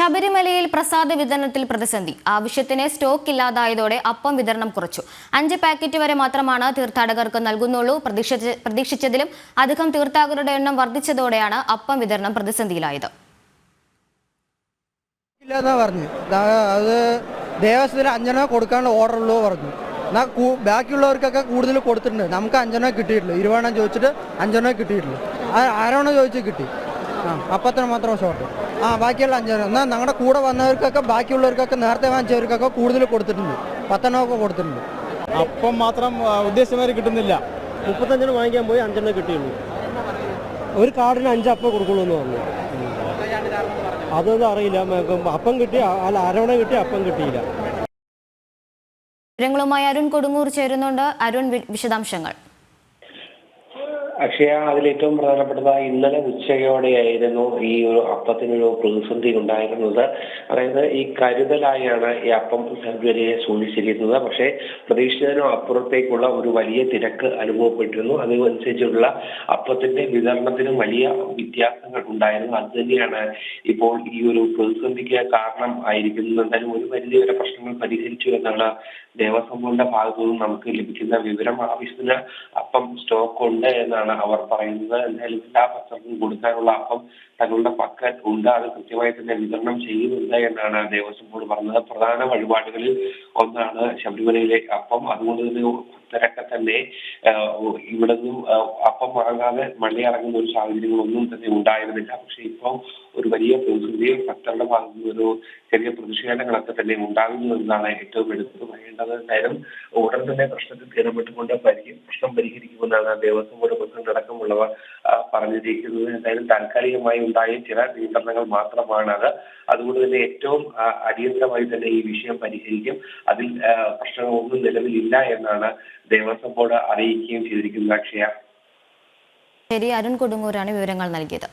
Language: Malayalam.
ശബരിമലയിൽ പ്രസാദ വിതരണത്തിൽ പ്രതിസന്ധി. ആവശ്യത്തിന് സ്റ്റോക്ക് ഇല്ലാതായതോടെ അപ്പം വിതരണം കുറച്ചു. അഞ്ച് പാക്കറ്റ് വരെ മാത്രമാണ് തീർത്ഥാടകർക്ക് നൽകുന്നുള്ളൂ. പ്രതീക്ഷിച്ചതിലും അധികം തീർത്ഥാടകരുടെ എണ്ണം വർദ്ധിച്ചതോടെയാണ് അപ്പം വിതരണം പ്രതിസന്ധിയിലായത്. പറഞ്ഞു. അത് ദേവസ്വത്തിൽ അഞ്ചെണ്ണ കൊടുക്കാനുള്ള ഓർഡർ ഉള്ളൂ പറഞ്ഞു എന്നാൽ ബാക്കിയുള്ളവർക്കൊക്കെ കൂടുതൽ കൊടുത്തിട്ടുണ്ട്. നമുക്ക് അഞ്ചെണ്ണം കിട്ടിയിട്ടില്ല ഇരുപതെണ്ണം ചോദിച്ചിട്ട് അഞ്ചെണ്ണം കിട്ടിയിട്ടില്ല ആ- ആരെണ്ണം ചോദിച്ച് കിട്ടി? ആ അപ്പത്തിന് മാത്രം ഷോർട്ട്. ആ ബാക്കിയുള്ള അഞ്ചെണ്ണം എന്നാൽ ഞങ്ങളുടെ കൂടെ വന്നവർക്കൊക്കെ ബാക്കിയുള്ളവർക്കൊക്കെ നേരത്തെ വാങ്ങിച്ചവർക്കൊക്കെ കൂടുതൽ കൊടുത്തിട്ടുണ്ട്. പത്തെണ്ണമൊക്കെ കൊടുത്തിട്ടുണ്ട്. അപ്പം മാത്രം ഉദ്ദേശമാര് കിട്ടുന്നില്ല. മുപ്പത്തഞ്ചെണ്ണം വാങ്ങിക്കാൻ പോയി അഞ്ചെണ്ണം കിട്ടിയുള്ളൂ. ഒരു കാർഡിന് അഞ്ച് അപ്പം കൊടുക്കുള്ളൂ എന്ന് പറഞ്ഞു. അതൊന്നും അറിയില്ല. അപ്പം കിട്ടി അല്ല അരവണ കിട്ടി അപ്പം കിട്ടിയില്ല. വിവരങ്ങളുമായി അരുൺ കൊടുങ്ങൂർ ചേരുന്നുണ്ട്. അരുൺ വിശദാംശങ്ങൾ. അക്ഷയ അതിൽ ഏറ്റവും പ്രധാനപ്പെട്ടത് ഇന്നലെ ഉച്ചയോടെയായിരുന്നു ഈ ഒരു അപ്പത്തിനൊരു പ്രതിസന്ധി ഉണ്ടായിരുന്നത്. അതായത് ഈ കരുതലായാണ് ഈ അപ്പം ഫെബ്രുവരിയെ സൂചിച്ചിരിക്കുന്നത്. പക്ഷേ പ്രതീക്ഷിച്ചതിനും അപ്പുറത്തേക്കുള്ള ഒരു വലിയ തിരക്ക് അനുഭവപ്പെട്ടിരുന്നു. അതനുസരിച്ചുള്ള അപ്പത്തിന്റെ വിതരണത്തിനും വലിയ വ്യത്യാസങ്ങൾ ഉണ്ടായിരുന്നു. അത് തന്നെയാണ് ഇപ്പോൾ ഈ ഒരു പ്രതിസന്ധിക്ക് കാരണം ആയിരിക്കുന്നത് എന്തായാലും ഒരു പരിധി വരെ പ്രശ്നങ്ങൾ പരിഹരിച്ചു എന്നാണ് ദേവസ്വം ബോർഡിന്റെ ഭാഗത്തു നമുക്ക് ലഭിക്കുന്ന വിവരം. ആവശ്യത്തിന് അപ്പം സ്റ്റോക്ക് ഉണ്ട് എന്നാണ് അവർ പറയുന്നത്. എന്തായാലും എല്ലാ ഭക്തർക്കും കൊടുക്കാനുള്ള അപ്പം തങ്ങളുടെ പക്കൽ ഉണ്ട്. അത് കൃത്യമായി തന്നെ വിതരണം ചെയ്യുന്നുണ്ട് എന്നാണ് ദേവസ്വം ബോർഡ് പറഞ്ഞത്. പ്രധാന വഴിപാടുകളിൽ ഒന്നാണ് ശബരിമലയിലെ അപ്പം. അതുകൊണ്ട് തന്നെ ഭക്തരൊക്കെ തന്നെ ഇവിടെ നിന്നും അപ്പം വാങ്ങാതെ മഴയിറങ്ങുന്ന ഒരു സാഹചര്യങ്ങളൊന്നും തന്നെ ഉണ്ടായിരുന്നില്ല. പക്ഷെ ഇപ്പോൾ ഒരു വലിയ പ്രതിസന്ധിയും ഭക്തരുടെ ഭാഗത്തു നിന്ന് ഒരു ചെറിയ പ്രതിഷേധങ്ങളൊക്കെ തന്നെ ഉണ്ടാകുന്നു എന്നാണ് ഏറ്റവും എടുത്തു പറയേണ്ടത്. എന്തായാലും ഉടൻ തന്നെ പ്രശ്നത്തിൽ പരിഹരി പ്രശ്നം പരിഹരിക്കുമെന്നാണ് ദേവസ്വം ബോർഡ് പ്രസിഡന്റ് അടക്കമുള്ളവർ പറഞ്ഞിരിക്കുന്നത്. എന്തായാലും താൽക്കാലികമായി ഉണ്ടായ ചില നിയന്ത്രണങ്ങൾ മാത്രമാണ് അത്. അതുകൊണ്ട് തന്നെ ഏറ്റവും അടിയന്തരമായി തന്നെ ഈ വിഷയം പരിഹരിക്കും. അതിൽ പ്രശ്നങ്ങളൊന്നും നിലവിലില്ല എന്നാണ് ദേവസ്വം ബോർഡ് അറിയിക്കുകയും ചെയ്തിരിക്കുന്നത് അക്ഷയ. ശരി അരുൺ കൊടുങ്ങൂരാണ് വിവരങ്ങൾ നൽകിയത്.